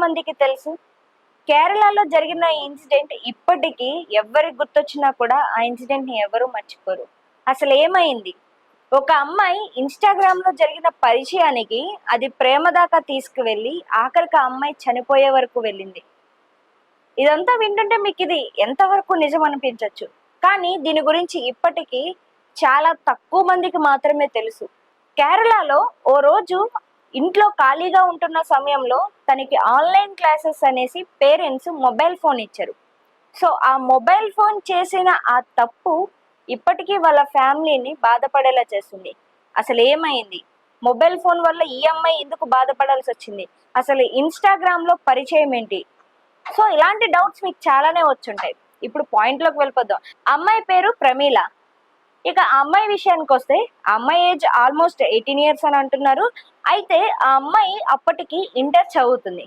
ఎంతమందికి తెలుసు. కేరళలో జరిగిన ఈ ఇన్సిడెంట్ ఇప్పటికీ ఎవరికి గుర్తొచ్చినా కూడా ఆ ఇన్సిడెంట్ని ఎవరు మర్చిపోరు. అసలు ఏమైంది? ఒక అమ్మాయి ఇన్స్టాగ్రామ్లో జరిగిన పరిచయానికి అది ప్రేమ దాకా తీసుకువెళ్ళి ఆఖరికి ఆ అమ్మాయి చనిపోయే వరకు వెళ్ళింది. ఇదంతా వింటుంటే మీకు ఇది ఎంతవరకు నిజం అనిపించవచ్చు కానీ దీని గురించి ఇప్పటికీ చాలా తక్కువ మందికి మాత్రమే తెలుసు. కేరళలో ఓ రోజు ఇంట్లో ఖాళీగా ఉంటున్న సమయంలో తనకి ఆన్లైన్ క్లాసెస్ అనేసి పేరెంట్స్ మొబైల్ ఫోన్ ఇచ్చారు. సో ఆ మొబైల్ ఫోన్ చేసిన ఆ తప్పు ఇప్పటికీ వాళ్ళ ఫ్యామిలీని బాధపడేలా చేస్తుంది. అసలు ఏమైంది? మొబైల్ ఫోన్ వల్ల ఈ అమ్మాయి ఎందుకు బాధపడాల్సి వచ్చింది? అసలు ఇన్స్టాగ్రామ్లో పరిచయం ఏంటి? సో ఇలాంటి డౌట్స్ మీకు చాలానే వచ్చుంటాయి. ఇప్పుడు పాయింట్లోకి వెళ్ళిపోద్దాం వెళ్ళిపోదాం. అమ్మాయి పేరు ప్రమీల. ఇక అమ్మాయి విషయానికి వస్తే అమ్మాయి ఏజ్ ఆల్మోస్ట్ ఎయిటీన్ ఇయర్స్ అని అంటున్నారు. అయితే ఆ అమ్మాయి అప్పటికి ఇంటర్ చదువుతుంది.